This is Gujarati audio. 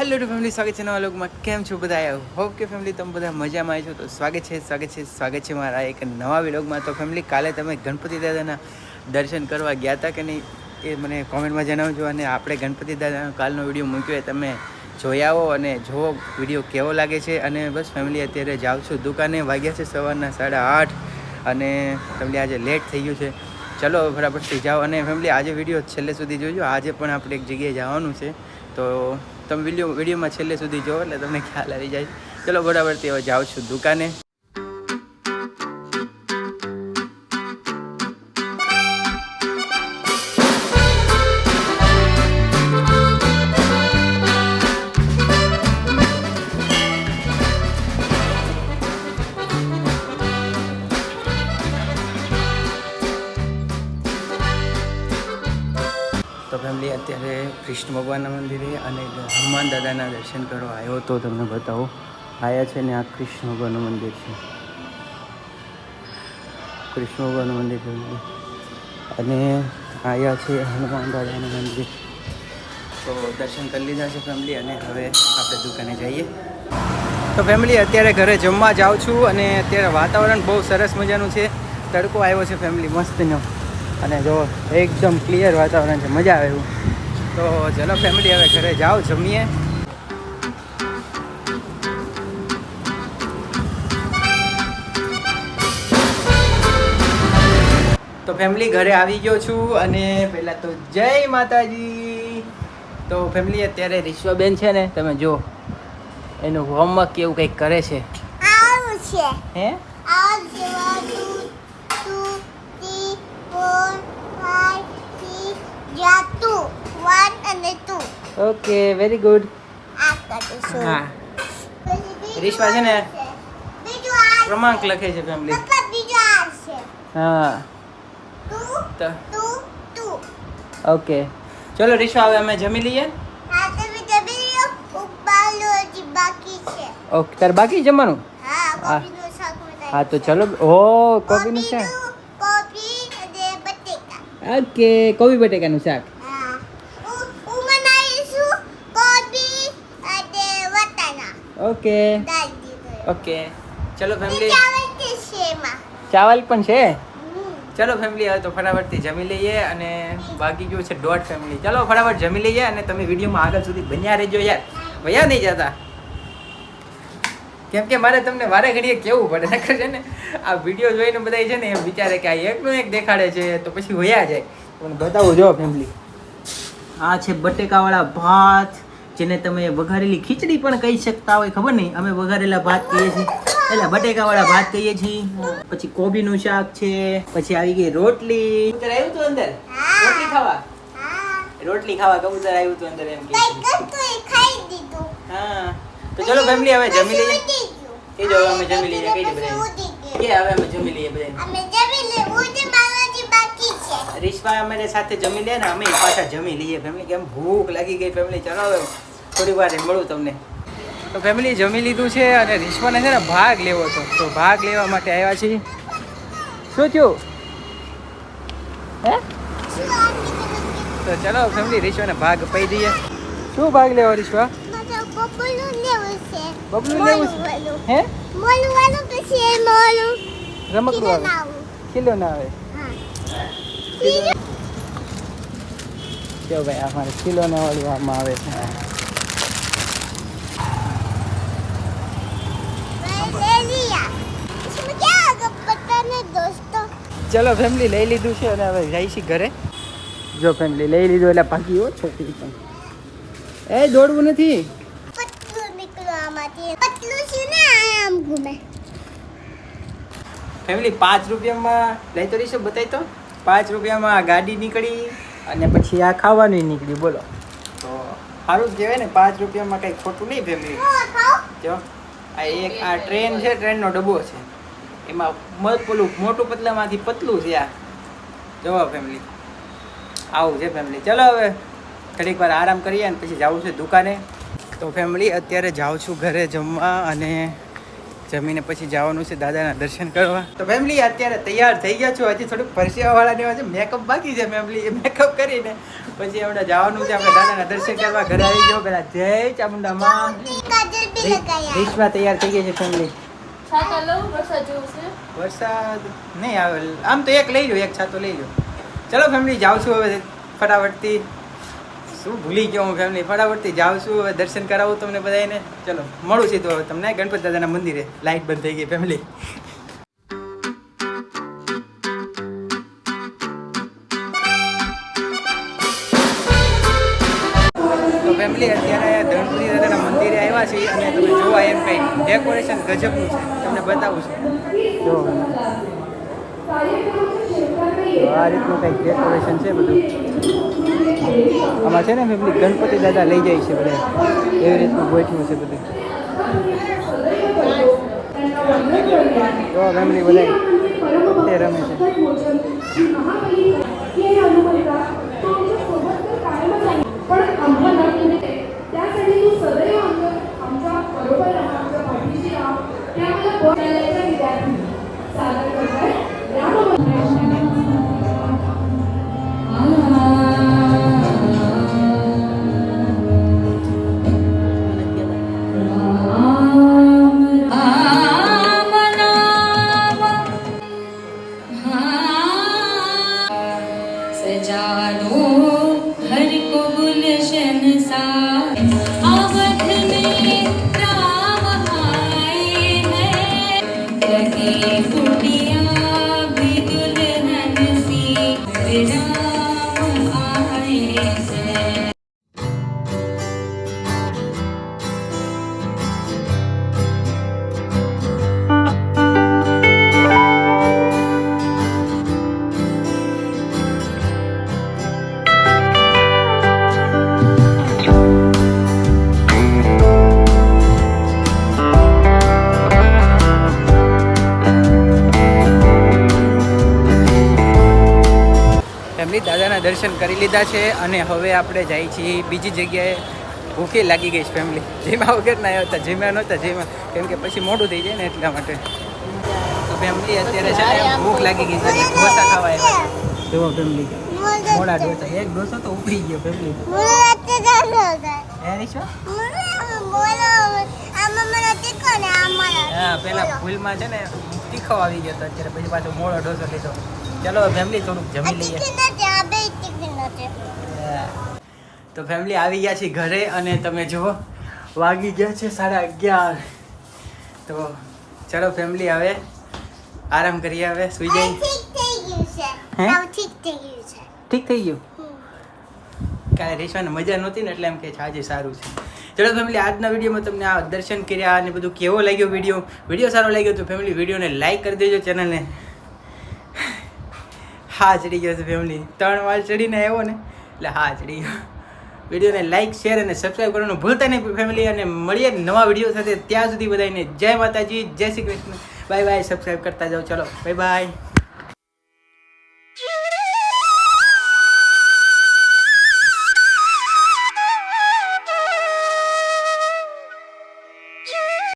હેલો ટુ ફેમિલી સ્વાગત છે નવા લોકમાં. કેમ છો બધા હોપ કે ફેમિલી તમે બધા મજામાં આવી છો. તો સ્વાગત છે સ્વાગત છે સ્વાગત છે મારા એક નવા વિલોગમાં. તો ફેમિલી કાલે તમે ગણપતિ દાદાના દર્શન કરવા ગયા હતા કે નહીં એ મને કોમેન્ટમાં જણાવજો અને આપણે ગણપતિ દાદાનો કાલનો વીડિયો મૂક્યો એ તમે જોઈ આવો અને જોવો વીડિયો કેવો લાગે છે. અને બસ ફેમિલી અત્યારે જાઉં છું દુકાને. વાગ્યા છે સવારના સાડા આઠ અને ફેમિલી આજે લેટ થઈ ગયું છે. ચલો ફટાફટથી જાઓ અને ફેમિલી આજે વીડિયો છેલ્લે સુધી જોજો. આજે પણ આપણે એક જગ્યાએ જવાનું છે. તો તમે વીડિયો વિડીયોમાં છેલ્લે સુધી જોવો એટલે તમને ખ્યાલ આવી જાય. ચલો બરાબરથી હવે જાઉં છું દુકાને. અત્યારે કૃષ્ણ ભગવાનના મંદિરે અને હનુમાન દાદાના દર્શન કરવા આવ્યો તો તમને બતાવો. આયા છે ને આ કૃષ્ણ ભગવાનનું મંદિર છે. કૃષ્ણ ભગવાનનું મંદિર અને આયા છે હનુમાન દાદાનું મંદિર. તો દર્શન કરી લીધા છે ફેમિલી અને હવે આપણે દુકાને જઈએ. તો ફેમિલી અત્યારે ઘરે જમવા જાઉં છું અને અત્યારે વાતાવરણ બહુ સરસ મજાનું છે. તડકો આવ્યો છે ફેમિલી મસ્તનો. અને જો, એકદમ ક્લિયર વાતાવરણ છે. મજા આવે એવું. તો ચલો ફેમિલી હવે ઘરે જાઓ જમીએ. તો ફેમિલી ઘરે આવી ગયો છું અને પહેલાં તો જય માતાજી. તો ફેમિલી અત્યારે રીશ્વાબેન છે ને તમે જો એનું હોમવર્ક કેવું કંઈક કરે છે. હે આ જેવા two two three four five six જા ટુ વન અને ટુ ઓકે વેરી ગુડ હા. રીશ્વા છે ને ક્રમાંક લખે છે ફેમિલી હા. ઓકે ચલો રીશ્વા હવે અમે જમી લઈએ. ઓકે તારે બાકી જમવાનું? હા. તો. ચલો. ઓ કોબીનું શાક. ઓકે કોબી બટેકાનું શાક હા હું હું બનાવીશું કોબી અને વટાણા ઓકે. ઓકે. ચલો ફેમિલી ચાવલ પણ છે? ચલો ફેમિલી હવે તો ફટાફટથી જમી લઈએ અને બાકી ગયું છે દોઢ ફેમિલી ચલો ફટાફટ જમી લઈએ અને તમે વિડીયોમાં આગળ સુધી બન્યા રહેજો યાર. વયા નહીં જતા. કેમ કે મારે તમને વારે ઘડીએ કેવું પડે નકર છે ને આ વીડિયો જોઈને બધા છે ને એમ વિચારે કે આ એકનું એક દેખાડે છે તો પછી વયા જાય. પણ બતાવું જો ફેમિલી આ છે બટેકાવાળા ભાત. જેને તમે વઘારેલી ખીચડી પણ કહી શકતા હોય ખબર નહીં? અમે વઘારેલા ભાત કહીએ છીએ. એટલે બટેકાવાળા ભાત કહીએ છીએ. પછી કોબીનું શાક છે. પછી આવી ગઈ રોટલી. કબૂતર આવ્યું તું અંદર? રોટલી ખાવા? રોટલી ખાવા કબૂતર આવ્યું તું અંદર એમ કે હા. તો ચલો ફેમિલી હવે જમી લઈએ. પછી ઉડી કહી દો હવે અમે જમી લઈએ. કહી દો ગયું. કે હવે અમે જમી લઈએ બધાને બાકી અમે સાથે જમી લે ને અમે પાછા જમી લઈએ. ફેમિલી કેમ ભૂખ લાગી ગઈ ફેમિલી ચલો થોડી વાર મળું તમને. તો ફેમિલી જમી લીધું છે અને રીશવાને છે ને ભાગ લેવો હતો. તો ભાગ લેવા માટે આવ્યા છીએ. શું થયું? હે? તો ચલો ફેમિલી રીશવાને ભાગ પાઈ દઈએ. શું ભાગ લેવો રીશવા? મારે બબલું લેવું છે. હે? મોલું વાળું પછી મોલું. રમકડું આવે. ખીલો ના આવે. જો ભાઈ, અમારે કિલોને વળવામાં આવે છે. ચલો ફેમિલી લઈ લીધું છે અને હવે જાય છે ઘરે. જો ફેમિલી લઈ લીધું એટલે ભાગી ઓછો થઈ એ, દોડવું નથી. ફેમિલી પાંચ રૂપિયામાં લઈ તો રહીશું બતાવી તો. પાંચ રૂપિયામાં આ ગાડી નીકળી અને પછી આ ખાવાનું નીકળી બોલો. તો સારું કહેવાય ને પાંચ રૂપિયામાં કંઈ ખોટું નહીં ફેમિલી જો આ એક આ ટ્રેન છે ટ્રેનનો ડબ્બો છે. એમાં પેલું મોટું પતલામાંથી પતલું છે આ. જવા ફેમિલી આવું છે ફેમિલી ચલો હવે ઘડીક વાર આરામ કરીએ અને પછી જવું છે દુકાને. તો ફેમિલી અત્યારે જાઉં છું ઘરે જમવા અને જમીને પછી જવાનું છે દાદાના દર્શન કરવા. તો ફેમિલી અત્યારે તૈયાર થઈ ગયા છું. હજી થોડુંક પરસેવાવાળા ને છે. મેકઅપ બાકી છે ફેમિલી મેકઅપ કરીને. પછી આપણે જવાનું છે, આપણે દાદાના દર્શન કરવા. ઘરે આવી ગયો પેલા. જય ચામુંડામાં માં રીશમાં તૈયાર થઈ ગઈ છે ફેમિલી વરસાદ નહીં આવે. આમ તો એક લઈ લો એક છાતો લઈ લો ચલો ફેમિલી જાઉં છું હવે ફટાફટથી. શું ભૂલી ગયો હું ફેમિલી ફટાફટથી જાઉં છું. હવે દર્શન કરાવું તમને બધાને ચલો, મળું તો હવે તમને. ગણપત દાદાના મંદિરે. લાઇટ બંધ થઈ ગઈ ફેમિલી તો ફેમિલી અત્યારે ગણપતિ દાદાના મંદિરે આવ્યા છીએ અને તમે જોવા એમ કંઈ ડેકોરેશન ગજબનું છે. તમને બતાવું છું. જો, આ રીતનું કંઈક ડેકોરેશન છે બધું. આમાં છે ને ફેમિલી ગણપતિ દાદા લઈ જાય છે બધા. એવી રીતનું ગોઠવ્યું છે બધું. તો ફેમિલી બધા તે રમે છે. सजानो घर को गुलशन सा ફેમિલી દાદાના દર્શન કરી લીધા છે અને હવે આપણે જઈએ છીએ બીજી જગ્યાએ. ભૂખી લાગી ગઈ છે ફેમિલી જેમાં વગર ના આવ્યા હતા, જેમાં નહોતા, જેમાં. કેમ કે પછી મોડું થઈ જાય ને એટલા માટે. તો ફેમિલી અત્યારે છે ભૂખ લાગી ગઈ છે. ઢોસા ખાવા આવ્યા. જુઓ ફેમિલી મોડા ઢોસા. એક ઢોસો તો ઉપડી ગયો ફેમિલી હે, પેલા ફૂલમાં છે ને, તીખો આવી ગયો અત્યારે પછી પાછો મોડો ઢોસો લીધો. ચલો ફેમિલી થોડુંક જમી લઈએ. તો ફેમિલી આવી ગયા છે ઘરે અને તમે જુઓ વાગી ગયા છે સાડા અગિયાર. તો ચલો ફેમિલી હવે આરામ કરીએ હવે સુઈ જઈએ ઠીક થઈ ગયું. કાલે રેસવાની મજા નહોતી ને એટલે એમ કે છે આજે સારું છે. ચલો ફેમિલી આજના વિડીયોમાં તમને આ દર્શન કર્યા અને બધું કેવો લાગ્યો વીડિયો? વીડિયો સારો લાગ્યો તો ફેમિલી વિડીયોને લાઈક કરી દેજો ચેનલને હા, ચડી ગયો છે ફેમિલી ત્રણ વાર ચડીને આવ્યો ને, એટલે હા, ચડી ગયો. વિડીયોને લાઇક શેર અને સબસ્ક્રાઈબ કરવાનું ભૂલતા નહીં ફેમિલી અને મળીએ નવા વીડિયો સાથે. ત્યાં સુધી બધાને જય માતાજી, જય Shri Krishna. Bye bye subscribe કરતા જાઓ. ચલો બાય બાય